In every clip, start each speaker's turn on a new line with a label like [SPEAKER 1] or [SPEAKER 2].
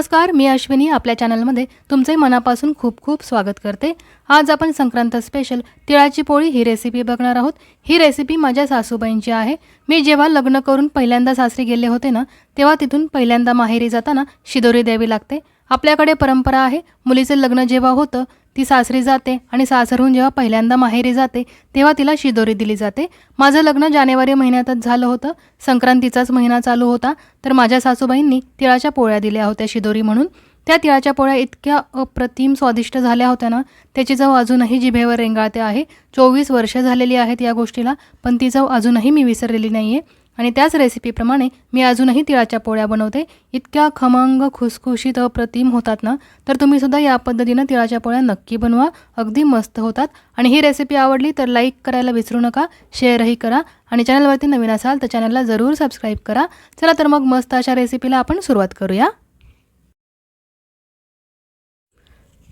[SPEAKER 1] नमस्कार मी अश्विनी आपल्या चॅनलमध्ये तुमचे मनापासून खूप खूप स्वागत करते. आज आपण संक्रांत स्पेशल तिळाची पोळी ही रेसिपी बघणार आहोत. ही रेसिपी माझ्या सासूबाईंची आहे. मी जेव्हा लग्न करून पहिल्यांदा सासरी गेले होते ना तेव्हा तिथून पहिल्यांदा माहेरी जाताना शिदोरी द्यावी लागते. आपल्याकडे परंपरा आहे मुलीचं लग्न जेव्हा होतं ती सासरी जाते आणि सासरहून जेव्हा पहिल्यांदा माहेरी जाते तेव्हा तिला शिदोरी दिली जाते. माझं लग्न जानेवारी महिन्यातच झालं होतं. संक्रांतीचाच महिना चालू होता. तर माझ्या सासूबाईंनी तिळाच्या पोळ्या दिल्या होत्या शिदोरी म्हणून. त्या तिळाच्या पोळ्या इतक्या अप्रतिम स्वादिष्ट झाल्या होत्या ना त्याची चव अजूनही जिभेवर रेंगाळते आहे. चोवीस वर्ष झालेली आहेत या गोष्टीला पण ती चव अजूनही मी विसरलेली नाही आहे आणि त्याच रेसिपीप्रमाणे मी अजूनही तिळाच्या पोळ्या बनवते. इतक्या खमंग खुसखुशीत अप्रतिम होतात ना तर तुम्हीसुद्धा या पद्धतीनं तिळाच्या पोळ्या नक्की बनवा. अगदी मस्त होतात. आणि ही रेसिपी आवडली तर लाईक करायला विसरू नका शेअरही करा आणि चॅनलवरती नवीन असाल तर चॅनलला जरूर सबस्क्राईब करा. चला तर मग मस्त अशा रेसिपीला आपण सुरुवात करूया.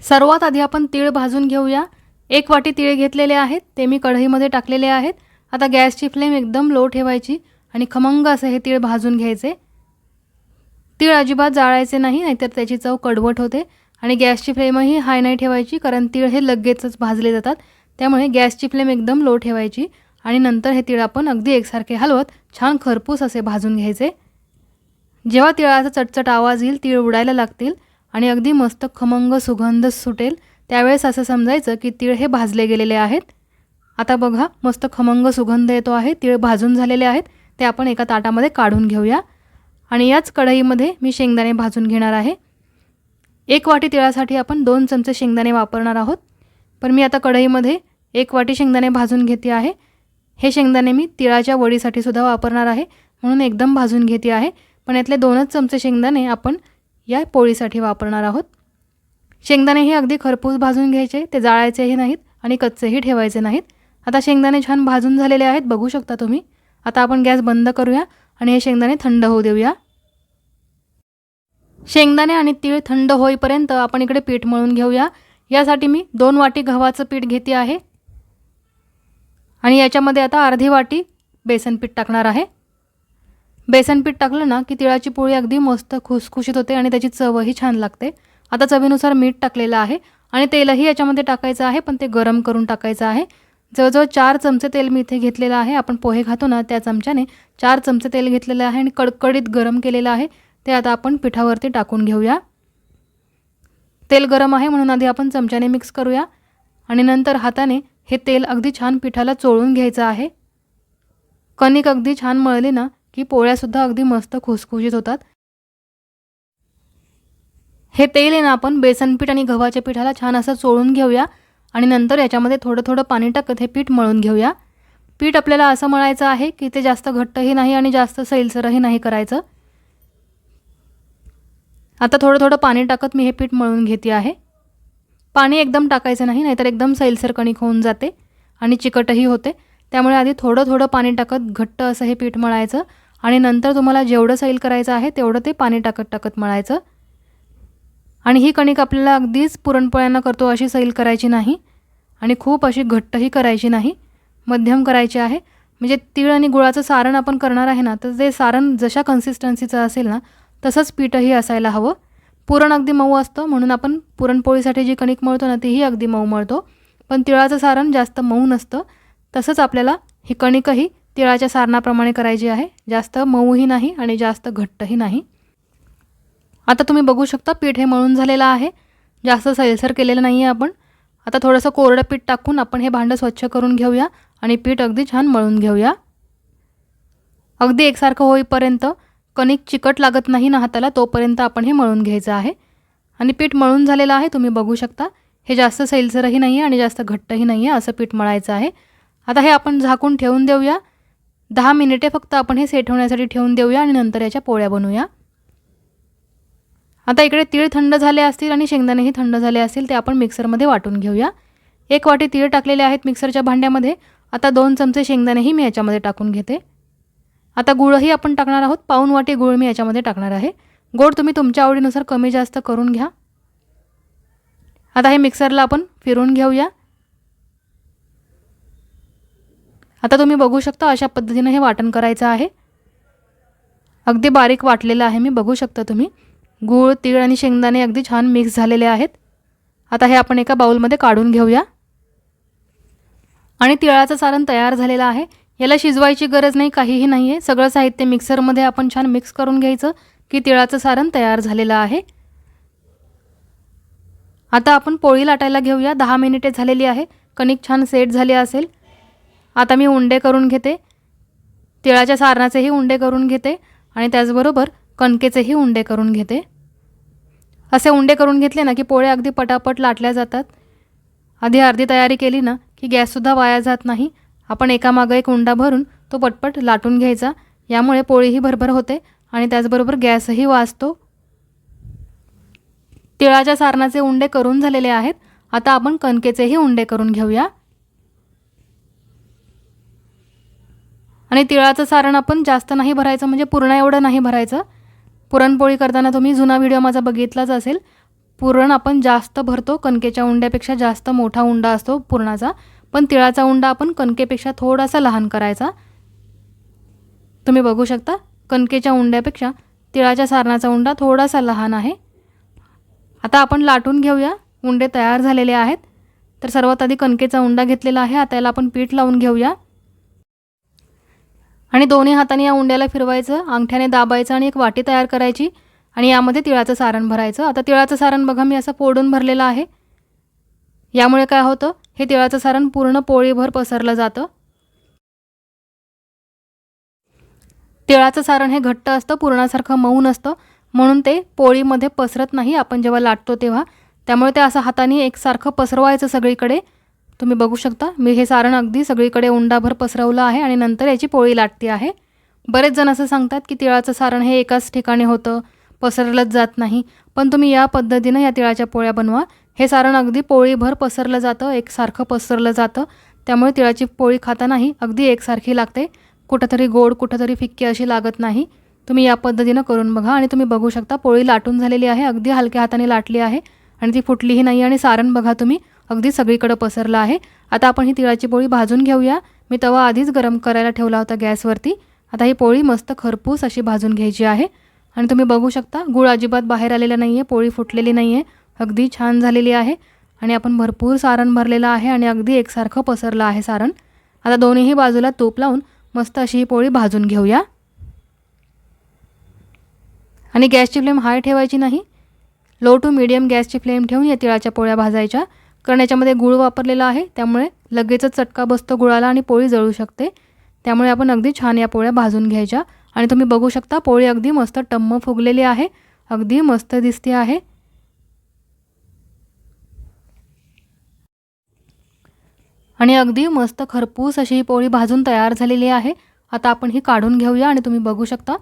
[SPEAKER 1] सर्वात आधी आपण तीळ भाजून घेऊया. एक वाटी तीळ घेतलेले आहेत ते मी कढईमध्ये टाकलेले आहेत. आता गॅसची फ्लेम एकदम लो ठेवायची. आणि खमंग असं हे तीळ भाजून घ्यायचे. तीळ अजिबात जाळायचे नाही नाहीतर त्याची चव कडवट होते आणि गॅसची फ्लेमही हाय नाही ठेवायची कारण तीळ हे लगेचच भाजले जातात. त्यामुळे गॅसची फ्लेम एकदम लो ठेवायची आणि नंतर हे तीळ आपण अगदी एकसारखे हलवत छान खरपूस असे भाजून घ्यायचे. जेव्हा तिळाचा चटचट आवाज येईल तीळ उडायला लागतील आणि अगदी मस्त खमंग सुगंध सुटेल त्यावेळेस असं समजायचं की तीळ हे भाजले गेलेले आहेत. आता बघा मस्त खमंग सुगंध येतो आहे तीळ भाजून झालेले आहेत. ते आपण एका ताटामध्ये काढून घेऊया. आणि याच कढईमध्ये मी शेंगदाणे भाजून घेणार आहे. एक वाटी तिळासाठी आपण दोन चमचे शेंगदाणे वापरणार आहोत. पण मी आता कढईमध्ये एक वाटी शेंगदाणे भाजून घेते आहे. हे शेंगदाणे मी तिळाच्या वडीसाठी सुद्धा वापरणार आहे. म्हणून एकदम भाजून घेते आहे. पण यातले दोनच चमचे शेंगदाणे आपण या पोळीसाठी वापरणार आहोत. शेंगदाणे हे अगदी खरपूस भाजून घ्यायचे ते जाळायचेही नाहीत आणि कच्चेही ठेवायचे नाहीत. आता शेंगदाणे छान भाजून झालेले आहेत बघू शकता तुम्ही. आता आपण गॅस बंद करूया आणि हे शेंगदाणे थंड होऊ देऊया. शेंगदाणे आणि तीळ थंड होईपर्यंत आपण इकडे पीठ मळून घेऊया. यासाठी मी दोन वाटी गव्हाचं पीठ घेते आहे. आणि याच्यामध्ये आता अर्धी वाटी बेसन पीठ टाकणार आहे. बेसन पीठ टाकलं ना की तिळाची पोळी अगदी मस्त खुसखुशीत होते आणि त्याची चवही छान लागते. आता चवीनुसार मीठ टाकलेलं आहे आणि तेलही याच्यामध्ये टाकायचं आहे पण ते गरम करून टाकायचं आहे. जवळजवळ चार चमचे तेल मी इथे घेतलेलं आहे. आपण पोहे खातो ना त्या चमच्याने चार चमचे तेल घेतलेलं आहे आणि कडकडीत गरम केलेलं आहे. ते आता आपण पिठावरती टाकून घेऊया. तेल गरम आहे म्हणून आधी आपण चमच्याने मिक्स करूया. आणि नंतर हाताने हे तेल अगदी छान पिठाला चोळून घ्यायचं आहे. कणिक अगदी छान मळली ना की पोळ्यासुद्धा अगदी मस्त खुसखुशीत होतात. हे तेल आहे ना आपण बेसनपीठ आणि गव्हाच्या पिठाला छान असं चोळून घेऊया. आणि नंतर याच्यामध्ये थोडं थोडं पाणी टाकत हे पीठ मळून घेऊया. पीठ आपल्याला असं मळायचं आहे की ते जास्त घट्टही नाही आणि जास्त सैलसरही नाही करायचं. आता थोडं थोडं पाणी टाकत मी हे पीठ मळून घेते आहे. पाणी एकदम टाकायचं नाही नाहीतर एकदम सैलसर कणिक होऊन जाते आणि चिकटही होते. त्यामुळे आधी थोडं थोडं पाणी टाकत घट्ट असं हे पीठ मळायचं आणि नंतर तुम्हाला जेवढं सैल करायचं आहे तेवढं ते पाणी टाकत टाकत मळायचं. आणि ही कणिक आपल्याला अगदीच पुरणपोळ्यांना करतो अशी सैल करायची नाही आणि खूप अशी घट्टही करायची नाही मध्यम करायची आहे. म्हणजे तीळ आणि गुळाचं सारण आपण करणार आहे ना तर ते सारण जशा कन्सिस्टन्सीचं असेल ना तसंच पीठही असायला हवं. पुरण अगदी मऊ असतं म्हणून आपण पुरणपोळीसाठी जी कणिक मळतो ना तीही अगदी मऊ मळतो. पण तिळाचं सारण जास्त मऊ नसतं तसंच आपल्याला ही कणिकही तिळाच्या सारणाप्रमाणे करायची आहे. जास्त मऊही नाही आणि जास्त घट्टही नाही. आता तुम्ही बघू शकता पीठ हे मळून झालेलं आहे. जास्त सैलसर केलेलं नाही आहे आपण. आता थोडंसं कोरडं पीठ टाकून आपण हे भांडं स्वच्छ करून घेऊया आणि पीठ अगदी छान मळून घेऊया. अगदी एकसारखं होईपर्यंत कणिक चिकट लागत नाही ना हाताला तोपर्यंत आपण हे मळून घ्यायचं आहे. आणि पीठ मळून झालेलं आहे तुम्ही बघू शकता. हे जास्त सैलसरही नाही आहे आणि जास्त घट्टही नाही आहे असं पीठ मळायचं आहे. आता हे आपण झाकून ठेवून देऊया. दहा मिनिटे फक्त आपण हे सेट होण्यासाठी ठेवून देऊया आणि नंतर याच्या पोळ्या बनवूया. आता इकडे तीळ थंड झाले असतील आणि शेंगदाणेही थंड झाले असतील ते आपण मिक्सरमध्ये वाटून घेऊया. एक वाटी तीळ टाकलेले आहेत मिक्सरच्या भांड्यामध्ये. आता दोन चमचे शेंगदाणेही मी याच्यामध्ये टाकून घेते. आता गुळही आपण टाकणार आहोत. पाऊन वाटी गुळ मी याच्यामध्ये टाकणार आहे. गोड तुम्ही तुमच्या आवडीनुसार कमी जास्त करून घ्या. आता हे मिक्सरला आपण फिरून घेऊया. आता तुम्ही बघू शकता अशा पद्धतीनं हे वाटण करायचं आहे. अगदी बारीक वाटलेलं आहे मी बघू शकता तुम्ही. गूळ तीळ आणि शेंगदाणे अगदी छान मिक्स झालेले आहेत. आता हे आपण एका बाउलमध्ये काढून घेऊया. आणि तिळाचं सारण तयार झालेलं आहे. याला शिजवायची गरज नाही काहीही नाही आहे सगळं साहित्य मिक्सरमध्ये आपण छान मिक्स करून घ्यायचं की तिळाचं सारण तयार झालेलं आहे. आता आपण पोळी लाटायला घेऊया. दहा मिनिटे झालेली आहे. कणिक छान सेट झाली असेल. आता मी उंडे करून घेते. तिळाच्या सारणाचेही उंडे करून घेते. आणि त्याचबरोबर कणकेचेही उंडे करून घेते. असे उंडे करून घेतले ना की पोळे अगदी पटापट लाटल्या जातात. आधी अर्धी तयारी केली ना की गॅससुद्धा वाया जात नाही. आपण एकामागं एक उंडा भरून तो पटपट लाटून घ्यायचा. यामुळे पोळीही भरभर होते आणि त्याचबरोबर गॅसही वाचतो. तिळाच्या सारणाचे उंडे करून झालेले आहेत. आता आपण कणकेचेही उंडे करून घेऊया. आणि तिळाचं सारण आपण जास्त नाही भरायचं म्हणजे पूर्ण एवढं नाही भरायचं. पुरणपोळी करताना तुम्ही जुना व्हिडिओ माझा बघितलाच असेल. पुरण आपण जास्त भरतो कणकेच्या उंड्यापेक्षा जास्त मोठा उंडा असतो पुरणाचा पण तिळाचा उंडा आपण कणकेपेक्षा थोडासा लहान करायचा. तुम्ही बघू शकता कणकेच्या उंड्यापेक्षा तिळाच्या सारणाचा उंडा थोडासा लहान आहे. आता आपण लाटून घेऊया उंडे तयार झालेले आहेत. तर सर्वात आधी कणकेचा उंडा घेतलेला आहे आता याला आपण पीठ लावून घेऊया. आणि दोन्ही हाताने या उंड्याला फिरवायचं अंगठ्याने दाबायचं आणि एक वाटी तयार करायची आणि यामध्ये तिळाचं सारण भरायचं. आता तिळाचं सारण बघा मी असं फोडून भरलेलं आहे. यामुळे काय होतं हे तिळाचं सारण पूर्ण पोळीभर पसरलं जातं. तिळाचं सारण हे घट्ट असतं पुरणासारखं मऊ नसतं म्हणून ते पोळीमध्ये पसरत नाही आपण जेव्हा लाटतो तेव्हा. त्यामुळे ते असं हाताने एकसारखं पसरवायचं सगळीकडे. तुम्ही बघू शकता. मी हे सारण अगदी सगळीकडे उंडाभर पसरवलं आहे आणि नंतर याची पोळी लाटते आहे. बरेच जण असं सांगतात की तिळाचं सारण हे एकाच ठिकाणी होतं पसरलंच जात नाही. पण तुम्ही या पद्धतीनं या तिळाच्या पोळ्या बनवा. हे सारण अगदी पोळीभर पसरलं जातं एकसारखं पसरलं जातं. त्यामुळे तिळाची पोळी खातानाही अगदी एकसारखी लागते. कुठंतरी गोड कुठंतरी फिक्की अशी लागत नाही. तुम्ही या पद्धतीनं करून बघा आणि तुम्ही बघू शकता पोळी लाटून झालेली आहे अगदी हलक्या हाताने लाटली आहे. आणि ती फुटलीही नाही आणि सारण बघा तुम्ही. अगदी सगळीकडं पसरलं आहे. आता आपण ही तिळाची पोळी भाजून घेऊया. मी तवा आधीच गरम करायला ठेवला होता गॅसवरती. आता ही पोळी मस्त खरपूस अशी भाजून घ्यायची आहे. आणि तुम्ही बघू शकता गूळ अजिबात बाहेर आलेला नाही आहे पोळी फुटलेली नाही आहे अगदी छान झालेली आहे. आणि आपण भरपूर सारण भरलेलं आहे आणि अगदी एकसारखं पसरलं आहे सारण. आता दोन्हीही बाजूला तूप लावून मस्त अशी ही पोळी भाजून घेऊया. आणि गॅसची फ्लेम हाय ठेवायची नाही. लो टू मिडियम गॅसची फ्लेम ठेवून या तिळाच्या पोळ्या भाजायच्या. कारण याच्यामध्ये गूळ वापरलेला आहे त्यामुळे लगेचच चटका बसतो गुळाला आणि पोळी जळू शकते. त्यामुळे आपण अगदी छान या पोळ्या भाजून घ्यायच्या. आणि तुम्ही बघू शकता पोळी अगदी मस्त टम्म फुगलेली आहे अगदी मस्त दिसते आहे. आणि अगदी मस्त खरपूस अशी ही पोळी भाजून तयार झालेली आहे. आता आपण ही काढून घेऊया आणि तुम्ही बघू शकता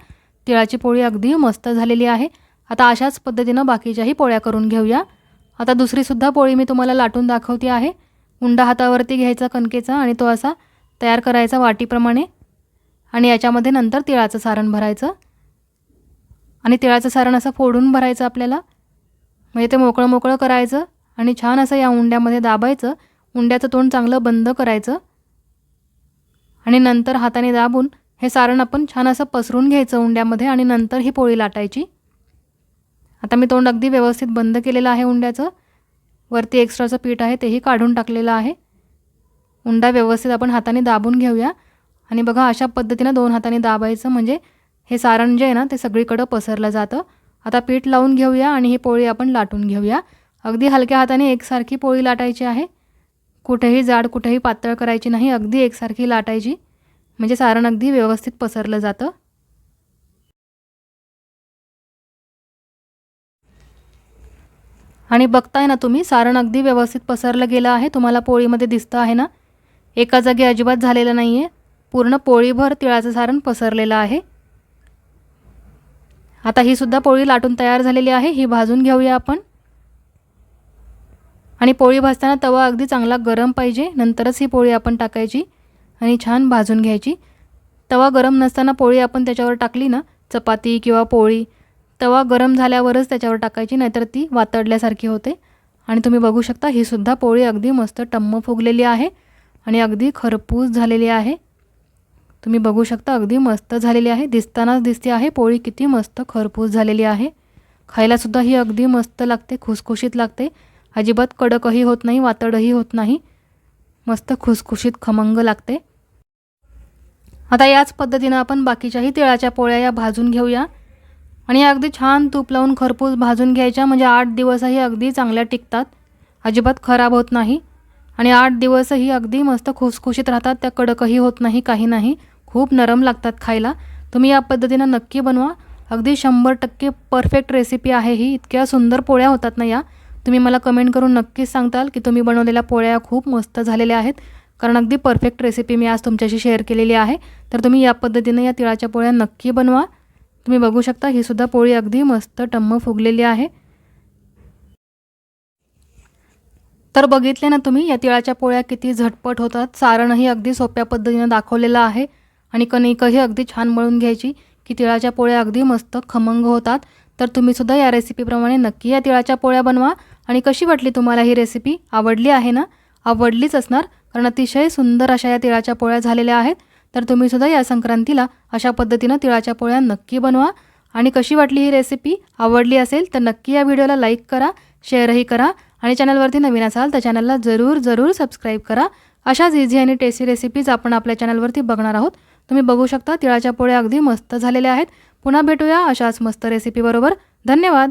[SPEAKER 1] तिळाची पोळी अगदी मस्त झालेली आहे. आता अशाच पद्धतीनं बाकीच्याही पोळ्या करून घेऊया. आता दुसरीसुद्धा पोळी मी तुम्हाला लाटून दाखवते आहे. उंडा हातावरती घ्यायचा कणकेचा आणि तो असा तयार करायचा वाटीप्रमाणे. आणि याच्यामध्ये नंतर तिळाचं सारण भरायचं. आणि तिळाचं सारण असं फोडून भरायचं आपल्याला. म्हणजे ते मोकळं मोकळं करायचं आणि छान असं या उंड्यामध्ये दाबायचं. उंड्याचं तोंड चांगलं बंद करायचं. आणि नंतर हाताने दाबून हे सारण आपण छान असं पसरून घ्यायचं उंड्यामध्ये आणि नंतर ही पोळी लाटायची. आता मी तोंड अगदी व्यवस्थित बंद केलेलं आहे उंड्याचं. वरती एक्स्ट्राचं पीठ आहे तेही काढून टाकलेलं आहे. उंडा व्यवस्थित आपण हाताने दाबून घेऊया. आणि बघा अशा पद्धतीनं दोन हाताने दाबायचं म्हणजे हे सारण जे आहे ना ते सगळीकडं पसरलं जातं. आता पीठ लावून घेऊया आणि ही पोळी आपण लाटून घेऊया. अगदी हलक्या हाताने एकसारखी पोळी लाटायची आहे. कुठेही जाड कुठेही पातळ करायची नाही अगदी एकसारखी लाटायची. म्हणजे सारण अगदी व्यवस्थित पसरलं जातं. आणि बघताय ना तुम्ही सारण अगदी व्यवस्थित पसरलं गेलं आहे तुम्हाला पोळीमध्ये दिसतं आहे ना? एका जागी अजिबात झालेलं नाही आहे पूर्ण पोळीभर तिळाचं सारण पसरलेलं आहे. आता ही सुद्धा पोळी लाटून तयार झालेली आहे ही भाजून घेऊया आपण. आणि पोळी भाजताना तवा अगदी चांगला गरम पाहिजे नंतरच ही पोळी आपण टाकायची आणि छान भाजून घ्यायची. तवा गरम नसताना पोळी आपण त्याच्यावर टाकली ना चपाती किंवा पोळी तवा गरम झाल्यावरच त्याच्यावर टाकायची नाहीतर ती वातडल्यासारखी होते. आणि तुम्ही बघू शकता ही सुद्धा पोळी अगदी मस्त टम्म फुगलेली आहे आणि अगदी खरपूस झालेली आहे. तुम्ही बघू शकता अगदी मस्त झालेली आहे. दिसतानाच दिसते आहे पोळी किती मस्त खरपूस झालेली आहे. खायलासुद्धा ही अगदी मस्त लागते खुसखुशीत लागते. अजिबात कडकही होत नाही वातडही होत नाही. मस्त खुसखुशीत खमंग लागते. आता याच पद्धतीनं आपण बाकीच्याही तिळाच्या पोळ्या या भाजून घेऊया. आणि अगदी छान तूप लावून खरपूस भाजून घ्यायच्या म्हणजे आठ दिवसही अगदी चांगल्या टिकतात. अजिबात खराब होत नाही. आणि आठ दिवसही अगदी मस्त खुसखुशीत राहतात त्या कडकही होत नाही काही नाही. खूप नरम लागतात खायला. तुम्ही या पद्धतीनं नक्की बनवा. अगदी शंभर टक्के परफेक्ट रेसिपी आहे ही. इतक्या सुंदर पोळ्या होतात ना या. तुम्ही मला कमेंट करून नक्कीच सांगताल की तुम्ही बनवलेल्या पोळ्या खूप मस्त झालेल्या आहेत. कारण अगदी परफेक्ट रेसिपी मी आज तुमच्याशी शेअर केलेली आहे. तर तुम्ही या पद्धतीनं या तिळाच्या पोळ्या नक्की बनवा. तुम्ही बघू शकता ही सुद्धा पोळी अगदी मस्त टम्म फुगलेली आहे. तर बघितले ना तुम्ही या तिळाच्या पोळ्या किती झटपट होतात. सारणही अगदी सोप्या पद्धतीनं दाखवलेलं आहे आणि कणिकही अगदी छान मळून घ्यायची की तिळाच्या पोळ्या अगदी मस्त खमंग होतात. तर तुम्हीसुद्धा या रेसिपीप्रमाणे नक्की या तिळाच्या पोळ्या बनवा. आणि कशी वाटली तुम्हाला ही रेसिपी आवडली आहे ना? आवडलीच असणार कारण अतिशय सुंदर अशा या तिळाच्या पोळ्या झालेल्या आहेत. तर तुम्हीसुद्धा या संक्रांतीला अशा पद्धतीनं तिळाच्या पोळ्या नक्की बनवा. आणि कशी वाटली ही रेसिपी आवडली असेल तर नक्की या व्हिडिओला लाईक करा शेअरही करा आणि चॅनलवरती नवीन असाल तर चॅनलला जरूर जरूर सबस्क्राईब करा. अशाच इझी आणि टेस्टी रेसिपीज आपण आपल्या चॅनलवरती बघणार आहोत. तुम्ही बघू शकता तिळाच्या पोळ्या अगदी मस्त झालेल्या आहेत. पुन्हा भेटूया अशाच मस्त रेसिपीबरोबर धन्यवाद!